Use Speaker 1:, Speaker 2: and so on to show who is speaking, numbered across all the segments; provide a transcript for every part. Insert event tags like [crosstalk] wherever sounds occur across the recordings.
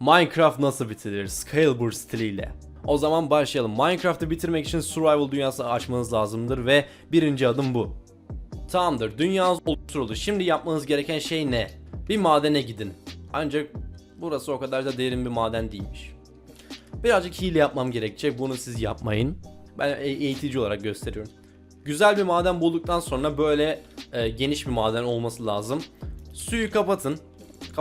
Speaker 1: Minecraft nasıl bitirilir? Scalebur stiliyle. O zaman başlayalım. Minecraft'ı bitirmek için survival dünyası açmanız lazımdır ve birinci adım bu. Tamamdır. Dünyanız oluşturuldu. Şimdi yapmanız gereken şey ne? Bir madene gidin. Ancak burası o kadar da derin bir maden değilmiş. Birazcık hile yapmam gerekecek. Bunu siz yapmayın. Ben e- eğitici olarak gösteriyorum. Güzel bir maden bulduktan sonra böyle e, geniş bir maden olması lazım. Suyu kapatın.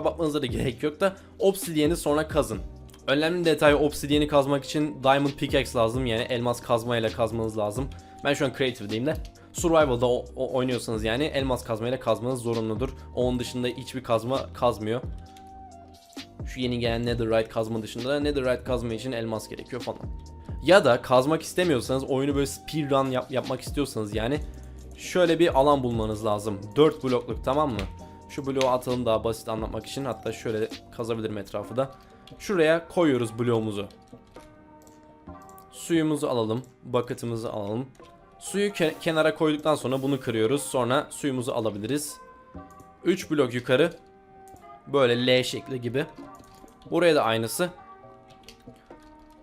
Speaker 1: Kapatmanıza da gerek yok da obsidiyeni sonra kazın. Önemli detay obsidiyeni kazmak için diamond pickaxe lazım yani elmas kazmayla kazmanız lazım. Ben şu an creative'deyim de. Survival'da o- o- oynuyorsanız yani elmas kazmayla kazmanız zorunludur. Onun dışında hiçbir kazma kazmıyor. Şu yeni gelen netherite kazma dışında da netherite kazma için elmas gerekiyor falan. Ya da kazmak istemiyorsanız oyunu böyle speedrun yap- yapmak istiyorsanız yani şöyle bir alan bulmanız lazım. 4 blokluk tamam mı? Şu bloğu atalım daha basit anlatmak için. Hatta şöyle kazabilirim etrafı da. Şuraya koyuyoruz bloğumuzu. Suyumuzu alalım. Bucket'ımızı alalım. Suyu ke- kenara koyduktan sonra bunu kırıyoruz. Sonra suyumuzu alabiliriz. 3 blok yukarı. Böyle L şekli gibi. Buraya da aynısı.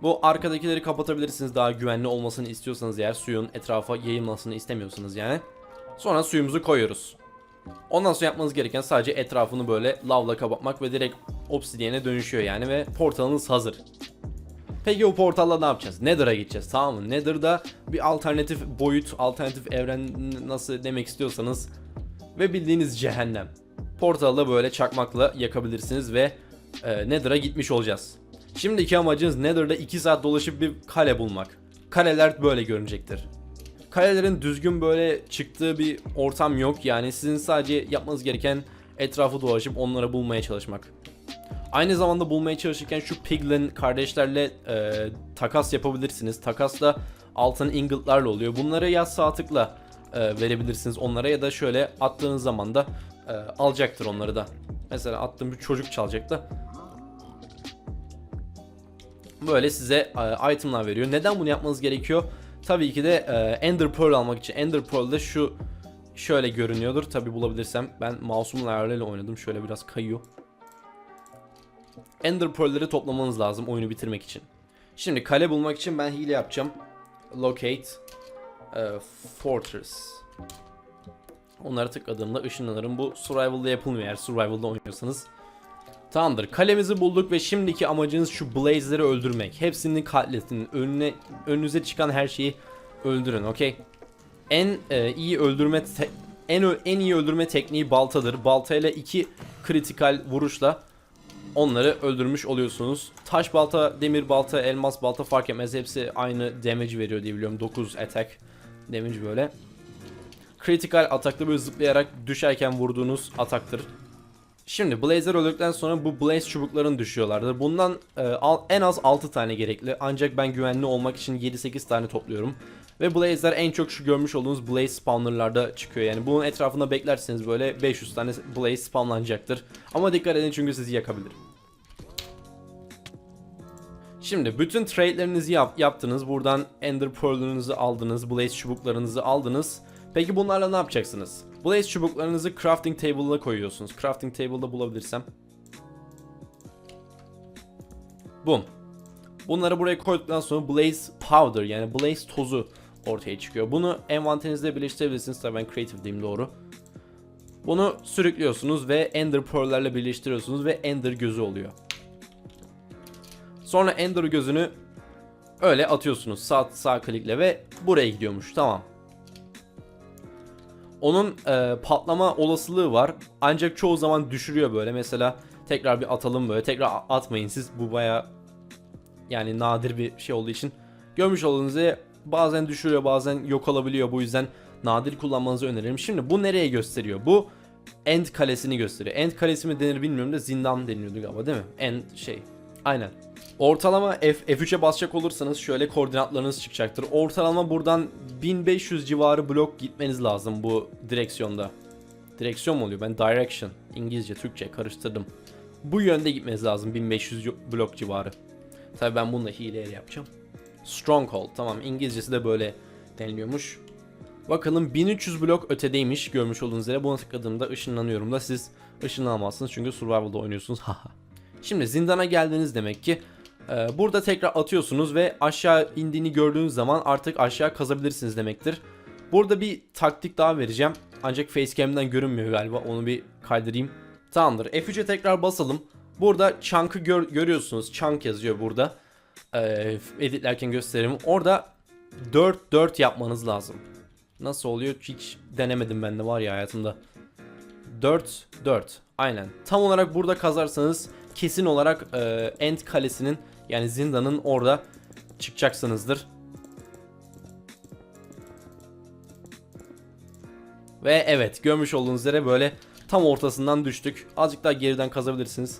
Speaker 1: Bu arkadakileri kapatabilirsiniz daha güvenli olmasını istiyorsanız eğer suyun etrafa yayılmasını istemiyorsanız yani. Sonra suyumuzu koyuyoruz. Ondan sonra yapmanız gereken sadece etrafını böyle lavla kapatmak ve direkt obsidiyene dönüşüyor yani ve portalınız hazır. Peki bu portalla ne yapacağız? Nether'a gideceğiz tamam mı? Nether'da bir alternatif boyut, alternatif evren nasıl demek istiyorsanız ve bildiğiniz cehennem. Portalda böyle çakmakla yakabilirsiniz ve e, Nether'a gitmiş olacağız. Şimdiki amacınız Nether'da 2 saat dolaşıp bir kale bulmak. Kaleler böyle görünecektir. Kalelerin düzgün böyle çıktığı bir ortam yok yani sizin sadece yapmanız gereken etrafı dolaşıp onları bulmaya çalışmak. Aynı zamanda bulmaya çalışırken şu Piglin kardeşlerle e, takas yapabilirsiniz. Takas da altın ingotlarla oluyor. Bunları ya sağ tıkla e, verebilirsiniz onlara ya da şöyle attığınız zaman da e, alacaktır onları da. Mesela attığım bir çocuk çalacak da böyle size e, itemlar veriyor. Neden bunu yapmanız gerekiyor? Tabii ki de e, Ender Pearl almak için. Ender Pearl'de şu şöyle görünüyordur. Tabii bulabilirsem. Ben mouse'umun ayarlarıyla oynadım. Şöyle biraz kayıyor. Ender Pearl'leri toplamanız lazım oyunu bitirmek için. Şimdi kale bulmak için ben hile yapacağım. Locate e, Fortress. Onlara tıkladığımda ışınlanırım. Bu survival'da yapılmıyor eğer survival'da oynuyorsanız. Tamamdır. Kalemizi bulduk ve şimdiki amacınız şu Blaze'leri öldürmek. Hepsini katletin. Önüne önünüze çıkan her şeyi öldürün, okey? En e, iyi öldürme en en iyi öldürme tekniği baltadır. Baltayla iki kritikal vuruşla onları öldürmüş oluyorsunuz. Taş balta, demir balta, elmas balta fark etmez. Hepsi aynı damage veriyor diye biliyorum. 9 attack damage böyle. Critical atakta böyle zıplayarak düşerken vurduğunuz ataktır. Şimdi Blazer öldükten sonra bu Blaze çubukların düşüyorlardı. Bundan e, en az 6 tane gerekli. Ancak ben güvenli olmak için 7-8 tane topluyorum. Ve Blaze'ler en çok şu görmüş olduğunuz Blaze spawnerlarda çıkıyor. Yani bunun etrafında beklerseniz böyle 500 tane Blaze spawnlanacaktır. Ama dikkat edin çünkü sizi yakabilir. Şimdi bütün trade'lerinizi yap- yaptınız. Buradan Ender Pearl'ünüzü aldınız. Blaze çubuklarınızı aldınız. Peki bunlarla ne yapacaksınız? Blaze çubuklarınızı crafting table'a koyuyorsunuz. Crafting table'da bulabilirsem. Boom. Bunları buraya koyduktan sonra Blaze Powder yani Blaze tozu ortaya çıkıyor. Bunu envanterinizde birleştirebilirsiniz. Tabii ben creative'deyim doğru. Bunu sürüklüyorsunuz ve Ender Pearl'lerle birleştiriyorsunuz ve Ender gözü oluyor. Sonra Ender gözünü öyle atıyorsunuz sağ sağ klikle ve buraya gidiyormuş. Tamam. Onun e, patlama olasılığı var. Ancak çoğu zaman düşürüyor böyle. Mesela tekrar bir atalım böyle. Tekrar atmayın siz. Bu baya yani nadir bir şey olduğu için. Görmüş olduğunuz üzere bazen düşürüyor bazen yok olabiliyor. Bu yüzden nadir kullanmanızı öneririm. Şimdi bu nereye gösteriyor? Bu End kalesini gösteriyor. End kalesi mi denir bilmiyorum da zindan deniliyordu galiba değil mi? End şey. Aynen. Ortalama F, F3'e basacak olursanız şöyle koordinatlarınız çıkacaktır. Ortalama buradan 1500 civarı blok gitmeniz lazım bu direksiyonda. Direksiyon mu oluyor? Ben direction. İngilizce, Türkçe karıştırdım. Bu yönde gitmeniz lazım 1500 yo- blok civarı. Tabi ben bununla hileyle yapacağım. Stronghold tamam İngilizcesi de böyle deniliyormuş. Bakalım 1300 blok ötedeymiş görmüş olduğunuz üzere. Buna tıkladığımda ışınlanıyorum da siz ışınlanamazsınız çünkü survival'da oynuyorsunuz. [laughs] Haha. Şimdi zindana geldiniz demek ki. Ee, burada tekrar atıyorsunuz ve aşağı indiğini gördüğünüz zaman artık aşağı kazabilirsiniz demektir. Burada bir taktik daha vereceğim. Ancak facecam'den görünmüyor galiba. Onu bir kaydırayım. Tamamdır. F3'e tekrar basalım. Burada chunk'ı gör- görüyorsunuz. Chunk yazıyor burada. Ee, editlerken gösteririm. Orada 4-4 yapmanız lazım. Nasıl oluyor hiç denemedim ben de var ya hayatımda. 4 4 aynen. Tam olarak burada kazarsanız kesin olarak e, end kalesinin yani zindanın orada çıkacaksınızdır. Ve evet görmüş olduğunuz üzere böyle tam ortasından düştük. Azıcık daha geriden kazabilirsiniz.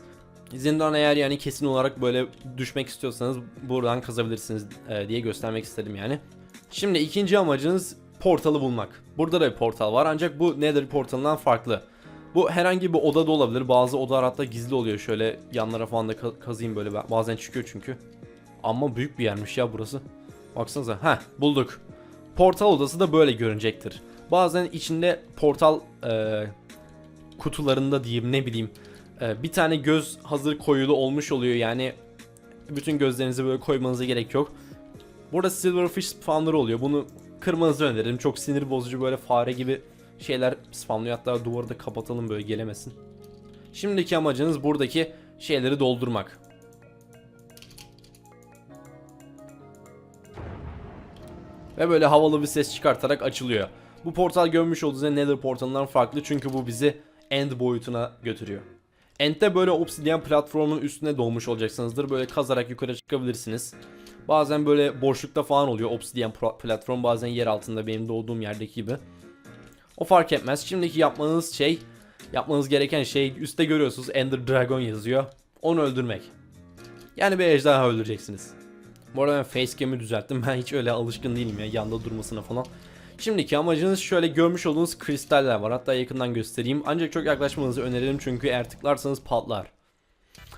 Speaker 1: Zindan eğer yani kesin olarak böyle düşmek istiyorsanız buradan kazabilirsiniz e, diye göstermek istedim yani. Şimdi ikinci amacınız portalı bulmak. Burada da bir portal var ancak bu Nether portalından farklı. Bu herhangi bir odada olabilir. Bazı odalar hatta gizli oluyor. Şöyle yanlara falan da ka- kazıyım böyle. Bazen çıkıyor çünkü. Ama büyük bir yermiş ya burası. Baksanıza. Heh bulduk. Portal odası da böyle görünecektir. Bazen içinde portal e, kutularında diyeyim ne bileyim e, bir tane göz hazır koyulu olmuş oluyor. Yani bütün gözlerinizi böyle koymanıza gerek yok. Burada silverfish spawnları oluyor. Bunu kırmanızı öneririm. Çok sinir bozucu böyle fare gibi şeyler spamlıyor. Hatta duvarı da kapatalım böyle gelemesin. Şimdiki amacınız buradaki şeyleri doldurmak. Ve böyle havalı bir ses çıkartarak açılıyor. Bu portal görmüş olduğunuz Nether portalından farklı çünkü bu bizi End boyutuna götürüyor. End'de böyle obsidian platformunun üstüne doğmuş olacaksınızdır. Böyle kazarak yukarı çıkabilirsiniz. Bazen böyle boşlukta falan oluyor obsidian platform bazen yer altında benim doğduğum yerdeki gibi. O fark etmez. Şimdiki yapmanız şey, yapmanız gereken şey üstte görüyorsunuz Ender Dragon yazıyor. Onu öldürmek. Yani bir ejderha öldüreceksiniz. Bu arada ben facecam'i düzelttim. [laughs] Ben hiç öyle alışkın değilim ya yanda durmasına falan. Şimdiki amacınız şöyle görmüş olduğunuz kristaller var. Hatta yakından göstereyim. Ancak çok yaklaşmanızı öneririm çünkü eğer tıklarsanız patlar.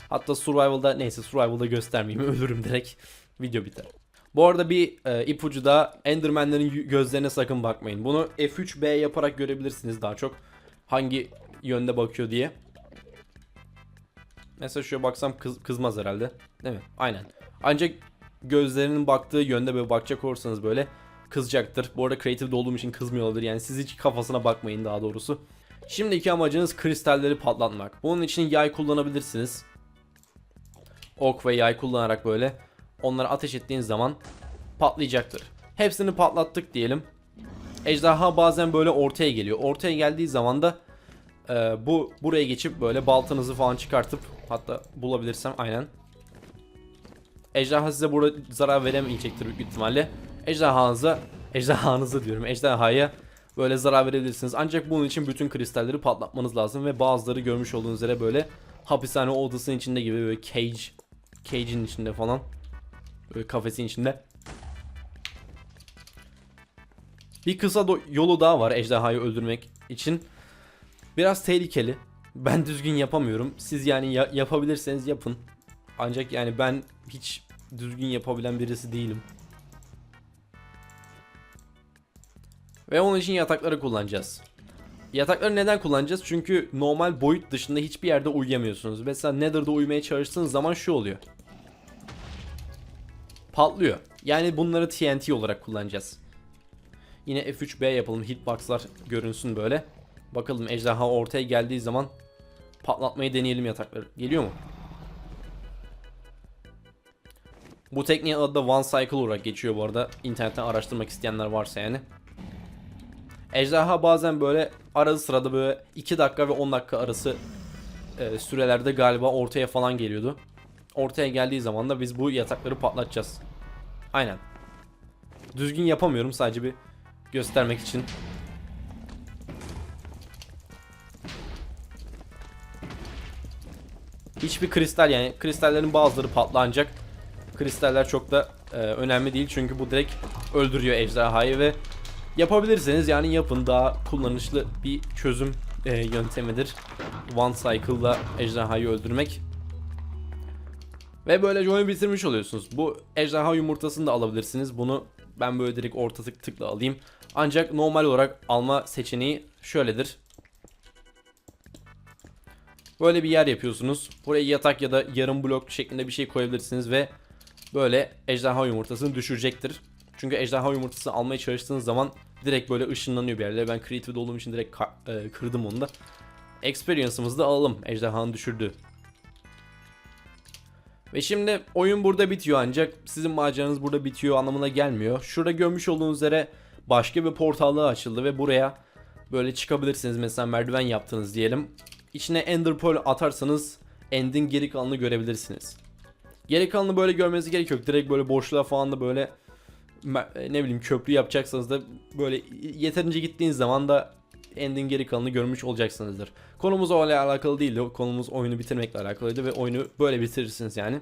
Speaker 1: Hatta survival'da neyse survival'da göstermeyeyim [laughs] ölürüm direkt. Video biter. Bu arada bir e, ipucu da Enderman'lerin gözlerine sakın bakmayın. Bunu F3B yaparak görebilirsiniz daha çok. Hangi yönde bakıyor diye. Mesela şöyle baksam kız, kızmaz herhalde. Değil mi? Aynen. Ancak gözlerinin baktığı yönde böyle bakacak olursanız böyle kızacaktır. Bu arada creative'de olduğum için kızmıyor olabilir. Yani siz hiç kafasına bakmayın daha doğrusu. Şimdiki amacınız kristalleri patlatmak. Bunun için yay kullanabilirsiniz. Ok ve yay kullanarak böyle onları ateş ettiğiniz zaman patlayacaktır. Hepsini patlattık diyelim. Ejderha bazen böyle ortaya geliyor. Ortaya geldiği zaman da e, bu buraya geçip böyle baltanızı falan çıkartıp hatta bulabilirsem aynen. Ejderha size burada zarar veremeyecektir büyük ihtimalle. Ejderhanıza, ejderhanıza diyorum, ejderhaya böyle zarar verebilirsiniz. Ancak bunun için bütün kristalleri patlatmanız lazım ve bazıları görmüş olduğunuz üzere böyle hapishane odasının içinde gibi böyle cage, cage'in içinde falan. Böyle kafesin içinde. Bir kısa yolu daha var ejderhayı öldürmek için. Biraz tehlikeli. Ben düzgün yapamıyorum. Siz yani ya- yapabilirseniz yapın. Ancak yani ben hiç düzgün yapabilen birisi değilim. Ve onun için yatakları kullanacağız. Yatakları neden kullanacağız? Çünkü normal boyut dışında hiçbir yerde uyuyamıyorsunuz. Mesela Nether'da uyumaya çalıştığınız zaman şu oluyor. Patlıyor. Yani bunları TNT olarak kullanacağız. Yine F3B yapalım. Hitbox'lar görünsün böyle. Bakalım ejderha ortaya geldiği zaman patlatmayı deneyelim yatakları. Geliyor mu? Bu tekniğin adı da One Cycle olarak geçiyor bu arada. İnternetten araştırmak isteyenler varsa yani. Ejderha bazen böyle arada sırada böyle 2 dakika ve 10 dakika arası e, sürelerde galiba ortaya falan geliyordu. Ortaya geldiği zaman da biz bu yatakları patlatacağız. Aynen. Düzgün yapamıyorum sadece bir göstermek için. Hiçbir kristal yani kristallerin bazıları patlanacak. Kristaller çok da e, önemli değil çünkü bu direkt öldürüyor ejderhayı ve yapabilirseniz yani yapın daha kullanışlı bir çözüm e, yöntemidir. One Cycle'la ejderhayı öldürmek. Ve böylece oyunu bitirmiş oluyorsunuz. Bu ejderha yumurtasını da alabilirsiniz. Bunu ben böyle direkt orta tık tıkla alayım. Ancak normal olarak alma seçeneği şöyledir. Böyle bir yer yapıyorsunuz. Buraya yatak ya da yarım blok şeklinde bir şey koyabilirsiniz ve böyle ejderha yumurtasını düşürecektir. Çünkü ejderha yumurtasını almaya çalıştığınız zaman direkt böyle ışınlanıyor bir yerlere. Ben creative'de olduğum için direkt e, kırdım onu da. Experience'ımızı da alalım ejderhanın düşürdüğü. Ve şimdi oyun burada bitiyor ancak sizin maceranız burada bitiyor anlamına gelmiyor. Şurada görmüş olduğunuz üzere başka bir portal daha açıldı ve buraya böyle çıkabilirsiniz. Mesela merdiven yaptınız diyelim. İçine Ender Pearl atarsanız End'in geri kalanını görebilirsiniz. Geri kalanını böyle görmenize gerek yok. Direkt böyle boşluğa falan da böyle ne bileyim köprü yapacaksanız da böyle yeterince gittiğiniz zaman da End'in geri kalanını görmüş olacaksınızdır. Konumuz o ile alakalı değildi. Konumuz oyunu bitirmekle alakalıydı ve oyunu böyle bitirirsiniz yani.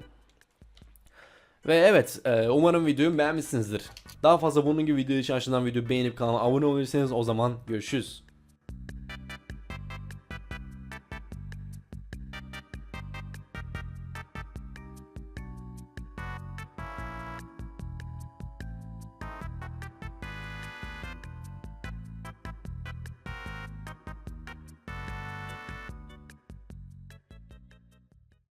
Speaker 1: Ve evet e, umarım videoyu beğenmişsinizdir. Daha fazla bunun gibi video için aşağıdan videoyu beğenip kanala abone olursanız o zaman görüşürüz.